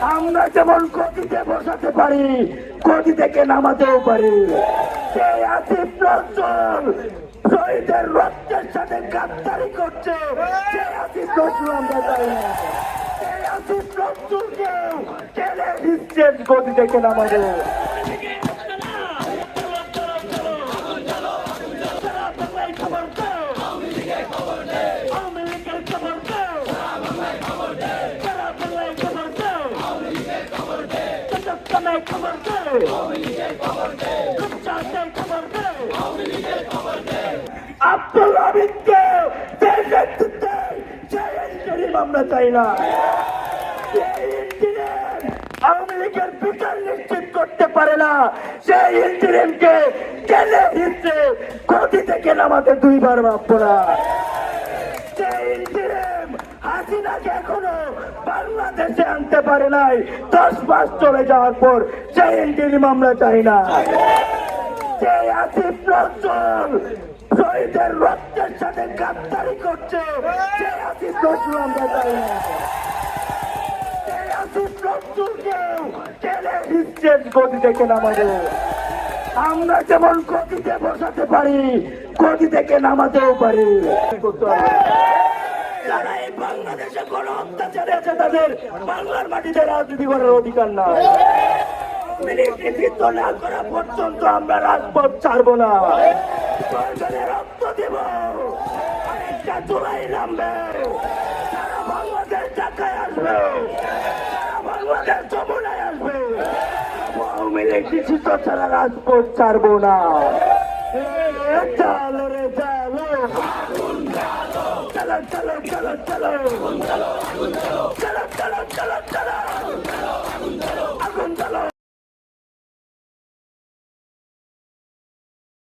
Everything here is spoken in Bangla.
আমরা যেমন গতিতে বসাতে পারি গতি থেকে নামাতেও পারি। সেই শহীদের রক্তের সাথে গাদ্দারি করছে। সেই সেই আসিফ নজরুলকেও ঠেলে দিচ্ছেন গতি থেকে জানাই খবর দে আব্দুল হামিদকে আমরা চাই না। আওয়ামী লীগের বিচার নিশ্চিত করতে পারে না। সেই ইন্টারিমকে গেলে হিসে ক্ষতি থেকে নামাতে দুইবার ভাববো না হাসিনাকে এখনও বাংলাদেশে আনতে পারে নাই। দশ মাস চলে যাওয়ার পর সেই আমরা চাই না। সেই আসিফ নজরুল শহীদের রক্তের সাথে গাদ্দারি করছে সেই আসিফ নজরুল আমরা চাই না। যেমন গতিতে বসাতে পারি গতি থেকে নামাতেও পারি। যারা এই বাংলাদেশে কোন অত্যাচারে আছে, তাদের বাংলার মাটিতে রাজনীতি করার অধিকার নাই। মিলিটারিত্ব না করা পর্যন্ত আমরা রাজপথ ছাড়বো না। প্রয়োজনে রক্ত দেব। অনেকটা চুলাই নামবে। সারা বাংলাদেশ ঢাকায় আসবে। সারা বাংলাদেশ যমুনায় আসবে। আওয়ামী লীগ ছাড়া রাজপথ ছাড়বো না। চালো cala, cala, cala, cala. Júntalo, júntalo. Cala.